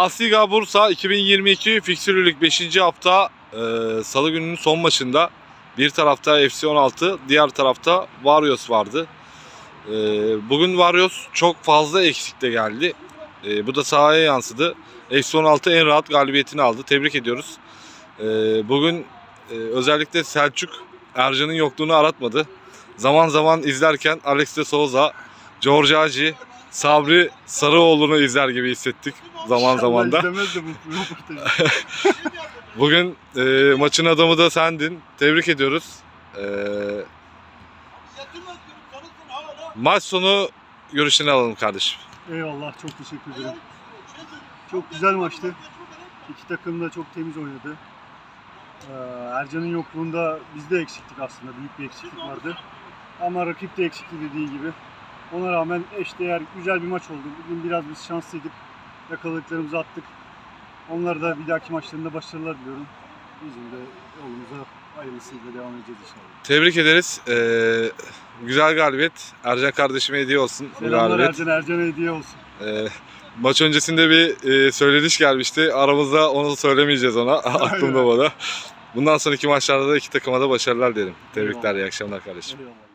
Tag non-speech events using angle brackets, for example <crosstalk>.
Pasliga Bursa 2022 fiksürlülük 5. hafta e, Salı gününün son maçında bir tarafta FC 16, diğer tarafta Warriors vardı. E, bugün Warriors çok fazla eksikte geldi. E, bu da sahaya yansıdı. FC 16 en rahat galibiyetini aldı. Tebrik ediyoruz. E, bugün e, özellikle Selçuk Ercan'ın yokluğunu aratmadı. Zaman zaman izlerken Alex de Souza, George Hagi, Sabri Sarıoğlu'nu izler gibi hissettik zaman zaman da. <laughs> Bugün e, maçın adamı da sendin. Tebrik ediyoruz. E, maç sonu görüşlerini alalım kardeşim. Eyvallah çok teşekkür ederim. Çok güzel maçtı. İki takım da çok temiz oynadı. Ee, Ercan'ın yokluğunda biz de eksiktik aslında. Büyük bir eksiklik vardı. Ama rakip de eksikti dediği gibi. Ona rağmen eşdeğer güzel bir maç oldu. Bugün biraz biz şanslıydık. Yakaladıklarımızı attık. Onlara da bir dahaki maçlarında başarılar diliyorum. Bizim de yolumuza hayırlısıyla devam edeceğiz inşallah. Tebrik ederiz. E, güzel galibiyet. Ercan kardeşime hediye olsun. bu Selamlar galibiyet. Ercan, Ercan'a hediye olsun. E, maç öncesinde bir e, söylediş gelmişti. Aramızda onu söylemeyeceğiz ona. <laughs> Aklımda bana. Bundan sonraki maçlarda da iki takıma da başarılar dilerim. Tebrikler, iyi akşamlar kardeşim. Eyvallah.